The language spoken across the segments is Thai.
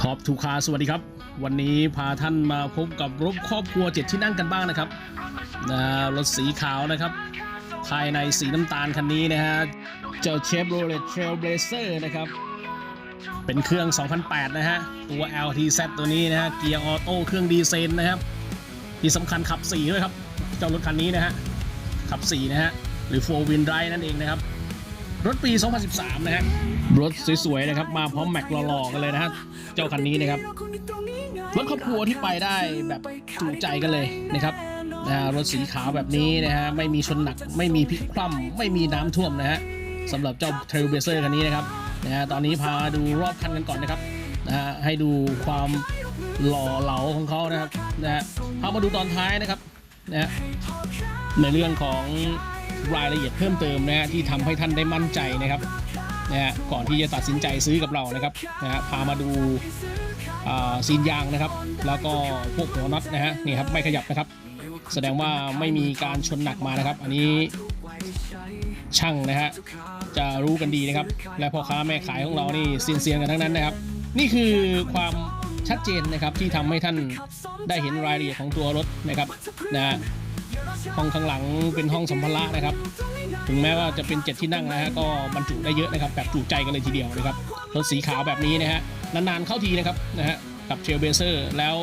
ท็อปทูคาสวัสดีครับ วันนี้พาท่านมาพบกับรถครอบครัวเจ็ดที่นั่งกันบ้างนะครับนะรถสีขาวนะครับ ภายในสีน้ำตาลคันนี้นะฮะ เจ้าเชฟโรเลตเทรลเบเซอร์นะครับ เป็นเครื่อง 2008 นะฮะ ตัว LTZ ตัวนี้นะฮะ เกียร์ออโต้เครื่องดีเซลนะครับ ที่สำคัญขับ4ด้วยครับ เจ้ารถคันนี้นะฮะ ขับ4นะฮะ หรือ 4 wheel drive นั่นเองนะครับ รถปี 2013 นะฮะรถสวยๆนะครับ มาพร้อมแม็กหล่อๆกันเลยนะฮะเจ้าคันนี้นะครับรถครอบครัวที่ไปได้แบบจูใจกันเลยนะครับนะฮะรถสีขาวแบบนี้นะฮะไม่มีชนหนักไม่มีพลิกคว่ำไม่มีน้ำท่วมนะฮะสำหรับเจ้าเทรลเบเซอร์คันนี้นะครับนะฮะตอนนี้พาดูรอบคันกันก่อนนะครับนะฮะให้ดูความหล่อเหลาของเขานะครับนะฮะพามาดูตอนท้ายนะครับนะฮะในเรื่องของ รายละเอียดเพิ่มเติมนะฮะที่ทำให้ท่านได้มั่นใจนะครับนะฮะก่อนที่จะตัดสินใจซื้อกับเรานะครับนะฮะพามาดูซีนยางนะครับ แล้วก็พวกหัวน็อตนะฮะนี่ครับไม่ขยับนะครับ แสดงว่าไม่มีการชนหนักมานะครับ อันนี้ช่างนะฮะจะรู้กันดีนะครับ และพ่อค้าแม่ขายของเรานี่เซียนๆกันทั้งนั้นนะครับ นี่คือความชัดเจนนะครับที่ทำให้ท่านได้เห็นรายละเอียดของตัวรถนะครับนะฮะ ห้องข้างหลังเป็นห้องสัมภาระนะครับ ถึงแม้ว่าจะเป็นเจ็ดที่นั่งนะฮะก็บรรจุได้เยอะนะครับแบบจุใจกันเลยทีเดียวนะครับรถสีขาวแบบนี้นะฮะนานๆเข้าทีนะครับนะฮะกับเชลเบเซอร์แล้ว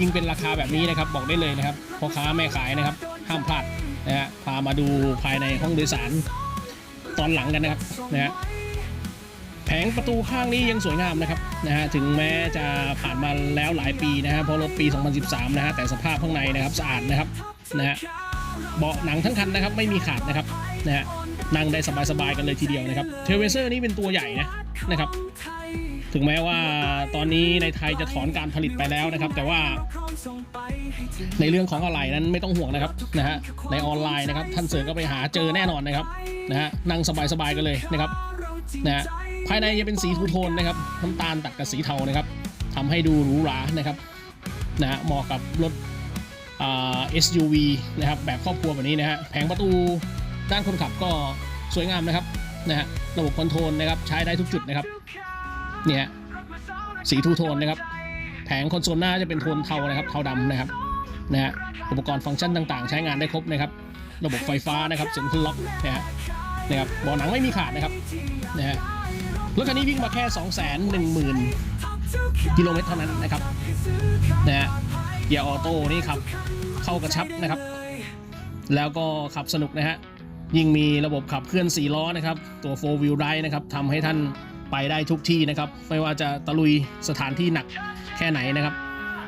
ยิ่งเป็นราคาแบบนี้นะครับบอกได้เลยนะครับพ่อค้าแม่ขายนะครับห้ามพลาดนะฮะพามาดูภายในห้องโดยสารตอนหลังกันนะครับนะฮะแผงประตูข้างนี้ยังสวยงามนะครับนะฮะถึงแม้จะผ่านมาแล้วหลายปีนะฮะเพราะรถปี 2013 นะฮะแต่สภาพข้างในนะครับสะอาดนะครับ นะฮะเบาะหนังทั้งคันนะครับไม่มีขาดนะครับนะฮะนั่งได้สบายๆกันเลยทีเดียวนะครับเทเวเซอร์นี่เป็นตัวใหญ่นะนะครับ ถึงแม้ว่าตอนนี้ในไทยจะถอนการผลิตไปแล้วนะครับ แต่ว่าในเรื่องของอะไรนั้นไม่ต้องห่วงนะครับนะฮะในออนไลน์นะครับท่านเสิร์ชก็ไปหาเจอแน่นอนนะครับนะฮะนั่งสบายๆกันเลยนะครับนะฮะภายในจะเป็นสีทูโทนนะครับน้ำตาลตัดกับสีเทานะครับทำให้ดูหรูหรานะครับนะฮะเหมาะกับรถ SUV นะครับแบบครอบครัวแบบนี้นะฮะแผงประตูด้านคนขับก็สวยงามนะครับนะฮะระบบคอนโทรลนะครับใช้ได้ทุกจุดนะครับเนี่ยฮะสีทูโทนนะครับแผงคอนโซลหน้าจะเป็นโทนเทานะครับเทาดำนะครับนะฮะอุปกรณ์ฟังก์ชันต่างๆ ใช้งานได้ครบนะครับ ระบบไฟฟ้านะครับเซ็นทรัลล็อกนะฮะนะครับเบาหนังไม่มีขาดนะครับนะฮะรถคันนี้วิ่งมาแค่ 2 1 0 0 0 0 กิโลเมตรเท่านั้นนะครับ เกียร์ออโต้นี่ขับเข้ากระชับนะครับ แล้วก็ขับสนุกนะฮะยิ่งมีระบบขับเคลื่อน 4 ล้อนะครับ ตัว 4 wheel drive นะครับทำให้ท่านไปได้ทุกที่นะครับ ไม่ว่าจะตะลุยสถานที่หนักแค่ไหนนะครับ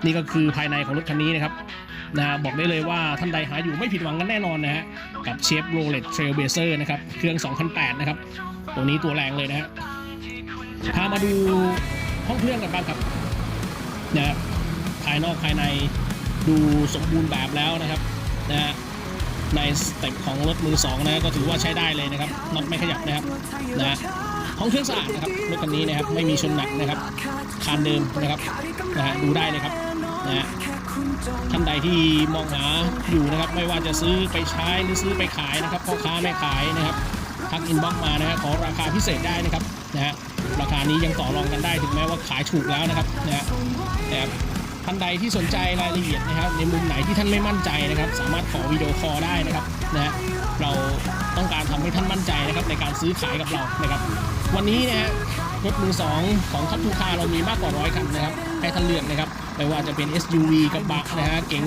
นี่ก็คือภายในของรถคันนี้นะครับนะฮะบอกได้เลยว่าท่านใดหาอยู่ไม่ผิดหวังกันแน่นอนนะฮะกับเชฟโรเลตเทรลเบเซอร์นะครับ เครื่อง 2008 นะครับ ตัวนี้ตัวแรงเลยนะฮะพามาดูห้องเครื่องกันบ้างครับนะฮะ ภายนอกภายในดูสมบูรณ์แบบแล้วนะครับนะฮะในสเต็ปของรถมือสองนะก็ถือว่าใช้ได้เลยนะครับน็อตไม่ขยับนะครับนะฮะห้องเครื่องสะอาดนะครับรถคันนี้นะครับไม่มีชนหนักนะครับคานเดิมนะครับนะฮะดูได้เลยครับนะฮะท่านใดที่มองหาอยู่นะครับ ไม่ว่าจะซื้อไปใช้หรือซื้อไปขายนะครับพ่อค้าแม่ขายนะครับทักอินบ็อกมานะฮะขอราคาพิเศษได้นะครับนะฮะราคานี้ยังต่อรองกันได้ถึงแม้ว่าขายถูกแล้วนะครับนะฮะนะครับ ท่านใดที่สนใจรายละเอียดนะครับ ในมุมไหนที่ท่านไม่มั่นใจนะครับ สามารถขอวิดีโอคอลได้นะครับนะฮะเราต้องการทำให้ท่านมั่นใจนะครับ ในการซื้อขายกับเรานะครับ วันนี้นะฮะรถมือสองของทัพทูคาเรามีมากกว่าร้อยคันนะครับให้ท่านเลือกนะครับไม่ว่าจะเป็น SUV กระบะนะฮะเก๋ง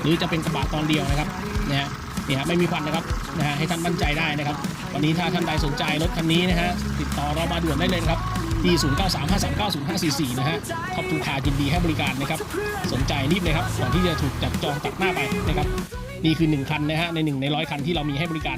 หรือจะเป็นกระบะตอนเดียวนะครับนะฮะนี่ฮะไม่มีควันนะครับนะฮะให้ท่านมั่นใจได้นะครับ วันนี้ถ้าท่านใดสนใจรถคันนี้นะฮะติดต่อเรามาด่วนได้เลยครับ ที่0935390544 นะฮะท็อบทูคายินดีให้บริการนะครับ สนใจรีบเลยครับ ก่อนที่จะถูกจับจองตัดหน้าไปนะครับ นี่คือ 1 คันนะฮะ ใน 1 ในร้อยคันที่เรามีให้บริการ